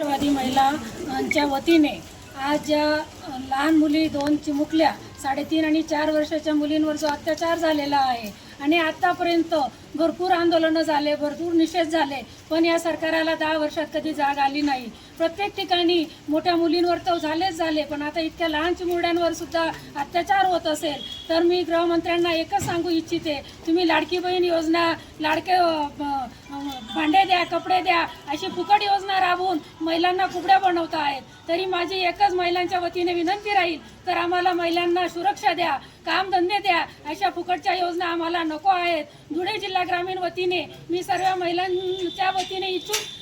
राष्ट्रवादी महिलांच्या वतीने आज ज्या लहान मुली दोन चिमुकल्या साडेतीन आणि चार वर्षाच्या मुलींवर जो अत्याचार झालेला आहे आणि आत्तापर्यंत भरपूर आंदोलनं झाले भरपूर निषेध झाले पण या सरकाराला दहा वर्षात कधी जाग आली नाही. प्रत्येक ठिकाणी मोठ्या मुलींवर तर झालेच झाले पण आता इतक्या लहान चिमुरड्यांवर सुद्धा अत्याचार होत असेल तर मी गृहमंत्र्यांना एकच सांगू इच्छिते तुम्ही लाडकी बहीण योजना लाडके भांडे द्या कपडे द्या अशी फुकट योजना राबवून महिलांना कुबड्या बनवता आहेत तरी माझी एकच महिलांच्या वतीने विनंती राहील तर आम्हाला महिलांना सुरक्षा द्या. कामधंदे द्या. अशा फुकटच्या योजना आम्हाला नको आहेत. धुळे जिल्हा ग्रामीण वतीने मी सर्व महिलांच्या वतीने इच्छुक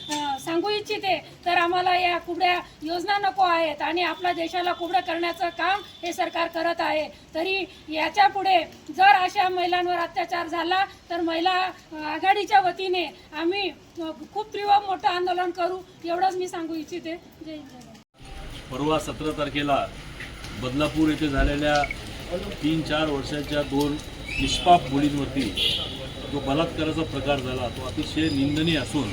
सांगू इच्छिते तर आम्हाला या कुबड्या योजना नको आहेत आणि आपल्या देशाला कुबडं करण्याचं काम हे सरकार करत आहे. तरी याच्यापुढे जर अशा महिलांवर अत्याचार झाला तर महिला आघाडीच्या वतीने आम्ही खूप तीव्र मोठं आंदोलन करू एवढंच मी सांगू इच्छिते. जय जय परवा सतरा तारखेला बदलापूर येथे झालेल्या तीन चार वर्षाच्या दोन निष्पाप मुलींवरती जो बलात्काराचा प्रकार झाला तो अतिशय निंदनीय असून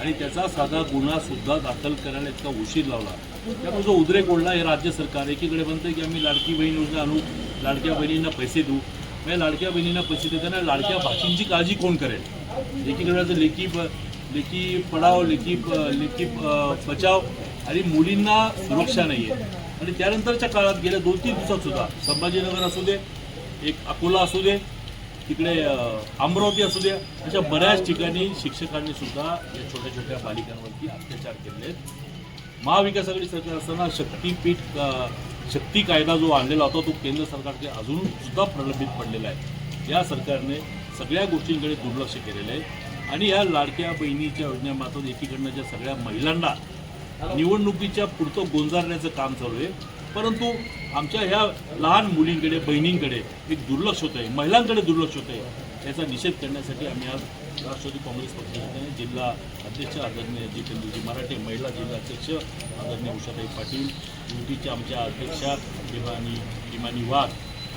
आणि त्याचा साधा गुन्हासुद्धा दाखल करायला इतका उशीर लावला. त्यामुळे जो उद्रेक ओढला हे राज्य सरकार एकीकडे म्हणतं की आम्ही लाडकी बहीण योजना आणू लाडक्या बहिणींना पैसे देऊ. म्हणजे लाडक्या बहिणींना पैसे देताना लाडक्या भाषींची काळजी कोण करेल? एकीकडे लेखी लेखी पडाव लेखी लेखी बचाव आणि मुलींना सुरक्षा नाही आहे आणि त्यानंतरच्या काळात गेल्या दोन तीन दिवसात सुद्धा संभाजीनगर असू दे एक अकोला असू दे तिकडे अमरावती असू दे अशा बऱ्याच ठिकाणी शिक्षकांनी सुद्धा या छोट्या छोट्या बालिकांवरती अत्याचार केले आहेत. महाविकास आघाडी सरकार असताना शक्तीपीठ शक्ती कायदा जो आणलेला होता तो केंद्र सरकारचे अजून सुद्धा प्रलंबित पडलेला आहे. या सरकारने सगळ्या गोष्टींकडे दुर्लक्ष केलेलं आहे. आणि या लाडक्या बहिणीच्या योजनेमार्फत एकीकडनं ज्या सगळ्या महिलांना निवडणुकीच्या पुरतं गोंजारण्याचं काम चालू आहे. परंतु आमच्या ह्या लहान मुलींकडे बहिणींकडे एक दुर्लक्ष होत आहे महिलांकडे दुर्लक्ष होत आहे याचा निषेध करण्यासाठी आम्ही आज राष्ट्रवादी काँग्रेस पक्षाने जिल्हा अध्यक्ष आदरणीय जितेंद्रजी मराठे महिला जिल्हा अध्यक्ष आदरणीय उषाताई पाटील युतीच्या आमच्या अध्यक्षा हिमानी हिमानी वाघ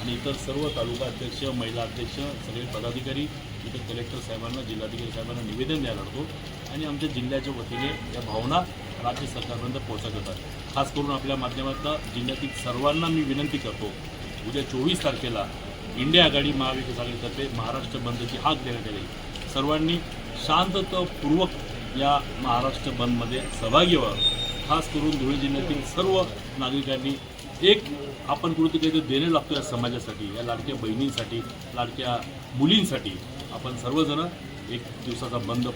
आणि इतर सर्व तालुका अध्यक्ष महिला अध्यक्ष सगळे पदाधिकारी इथं कलेक्टर साहेबांना जिल्हाधिकारी साहेबांना निवेदन द्यायला लागतो. आणि आमच्या जिल्ह्याच्या वतीने या भावना राज्य सरकारपर्यंत पोहोचत होतात खास करून आपल्या माध्यमातून जिल्ह्यातील सर्वांना मी विनंती करतो उद्या चोवीस तारखेला इंडिया आघाडी महाविकास आघाडीतर्फे महाराष्ट्र बंदची हाक देण्यात आली सर्वांनी शांततापूर्वक या महाराष्ट्र बंदमध्ये सहभागी व्हावं. खास करून धुळे जिल्ह्यातील सर्व नागरिकांनी एक आपण कुठेतरी काहीतरी देणे लागतो या समाजासाठी या लाडक्या बहिणींसाठी लाडक्या मुलींसाठी आपण सर्वजण एक दिवसाचा बंद